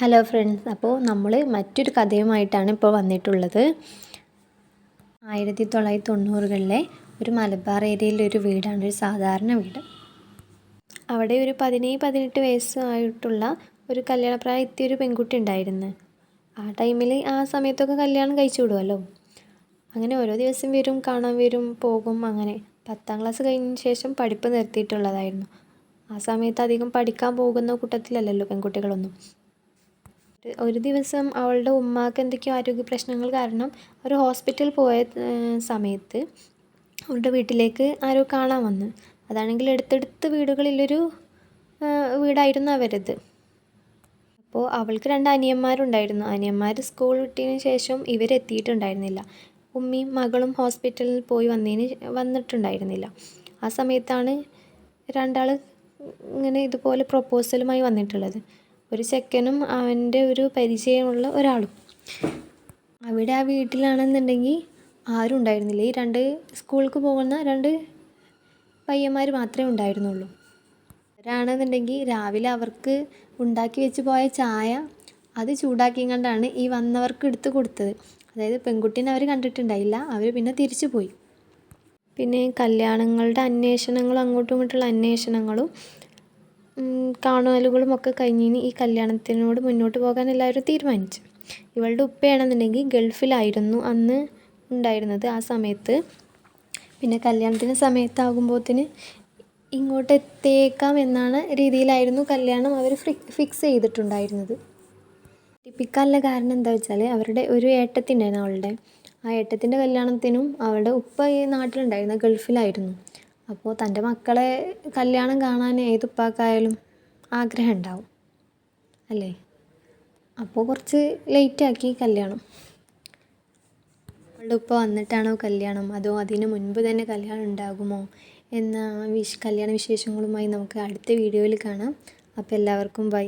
Hello friends അപ്പോൾ നമ്മൾ മറ്റൊരു കഥയുമായിട്ടാണ് ഇപ്പോൾ വന്നിട്ടുള്ളത്. ആയിരത്തി തൊള്ളായിരത്തി തൊണ്ണൂറുകളിലെ ഒരു മലബാർ ഏരിയയിലെ ഒരു വീടാണ് ഒരു സാധാരണ വീട്. അവിടെ ഒരു പതിനേഴ് പതിനെട്ട് വയസ്സായിട്ടുള്ള ഒരു കല്യാണപ്രായം എത്തിയ ഒരു പെൺകുട്ടി ഉണ്ടായിരുന്നു. ആ ടൈമിൽ ആ സമയത്തൊക്കെ കല്യാണം കഴിച്ചു വിടുമല്ലോ അങ്ങനെ ഓരോ ദിവസം വരും കാണാൻ വരും പോകും അങ്ങനെ. പത്താം ക്ലാസ് കഴിഞ്ഞ ശേഷം പഠിപ്പ് നിർത്തിയിട്ടുള്ളതായിരുന്നു. ആ സമയത്ത് അധികം പഠിക്കാൻ പോകുന്ന കൂട്ടത്തിലല്ലല്ലോ പെൺകുട്ടികളൊന്നും. ഒരു- ദിവസം അവളുടെ ഉമ്മാക്ക് എന്തൊക്കെയോ ആരോഗ്യ പ്രശ്നങ്ങൾ കാരണം ഒരു ഹോസ്പിറ്റൽ പോയ സമയത്ത് അവളുടെ വീട്ടിലേക്ക് ആരോ കാണാൻ വന്നു. അതാണെങ്കിൽ അടുത്തടുത്ത് വീടുകളിലൊരു വീടായിരുന്നു അവരത്. അപ്പോൾ അവൾക്ക് രണ്ട് അനിയന്മാരുണ്ടായിരുന്നു. അനിയന്മാർ സ്കൂൾ വിട്ടതിന് ശേഷം ഇവരെത്തിയിട്ടുണ്ടായിരുന്നില്ല. ഉമ്മയും മകളും ഹോസ്പിറ്റലിൽ പോയി വന്നതിന് വന്നിട്ടുണ്ടായിരുന്നില്ല. ആ സമയത്താണ് രണ്ടാൾ ഇങ്ങനെ ഇതുപോലെ പ്രൊപ്പോസലുമായി വന്നിട്ടുള്ളത്. ഒരു ചെക്കനും അവന്റെ ഒരു പരിചയമുള്ള ഒരാളും. അവിടെ ആ വീട്ടിലാണെന്നുണ്ടെങ്കിൽ ആരും ഉണ്ടായിരുന്നില്ല. ഈ രണ്ട് സ്കൂൾക്ക് പോകുന്ന രണ്ട് പയ്യന്മാർ മാത്രമേ ഉണ്ടായിരുന്നുള്ളൂ. അവരാണെന്നുണ്ടെങ്കിൽ രാവിലെ അവർക്ക് ഉണ്ടാക്കി വെച്ച് പോയ ചായ അത് ചൂടാക്കി കണ്ടാണ് ഈ വന്നവർക്ക് എടുത്ത് കൊടുത്തത്. അതായത് പെൺകുട്ടീനെ അവർ കണ്ടിട്ടുണ്ടായില്ല. അവർ പിന്നെ തിരിച്ചു പോയി. പിന്നെ കല്യാണങ്ങളുടെ അന്വേഷണങ്ങളും അങ്ങോട്ടും ഇങ്ങോട്ടുള്ള അന്വേഷണങ്ങളും കാണലുകളും ഒക്കെ കഴിഞ്ഞിന് ഈ കല്യാണത്തിനോട് മുന്നോട്ട് പോകാൻ എല്ലാവരും തീരുമാനിച്ചു. ഇവളുടെ ഉപ്പയാണെന്നുണ്ടെങ്കിൽ ഗൾഫിലായിരുന്നു അന്ന് ഉണ്ടായിരുന്നത് ആ സമയത്ത്. പിന്നെ കല്യാണത്തിന് സമയത്താകുമ്പോഴത്തേന് ഇങ്ങോട്ട് എത്തേക്കാം എന്നാണ് രീതിയിലായിരുന്നു കല്യാണം അവർ ഫിക്സ് ചെയ്തിട്ടുണ്ടായിരുന്നത്. ടിപ്പിക്കാനുള്ള കാരണം എന്താ വെച്ചാൽ അവരുടെ ഒരു ഏട്ടത്തി ഉണ്ടായിരുന്നു അവളുടെ. ആ ഏട്ടത്തിന്റെ കല്യാണത്തിനും അവളുടെ ഉപ്പ ഈ നാട്ടിലുണ്ടായിരുന്നു ഗൾഫിലായിരുന്നു. അപ്പോൾ തന്റെ മക്കളെ കല്യാണം കാണാൻ ഏത് ഉപ്പാക്കായാലും ആഗ്രഹം ഉണ്ടാവും അല്ലേ? അപ്പോൾ കുറച്ച് ലേറ്റാക്കി കല്യാണം. അവളുടെ ഉപ്പ വന്നിട്ടാണോ കല്യാണം? അതോ അതിന് മുൻപ് തന്നെ കല്യാണം ഉണ്ടാകുമോ? എന്ന വിശ് കല്യാണ വിശേഷങ്ങളുമായി നമുക്ക് അടുത്ത വീഡിയോയിൽ കാണാം. അപ്പോൾ എല്ലാവർക്കും ബൈ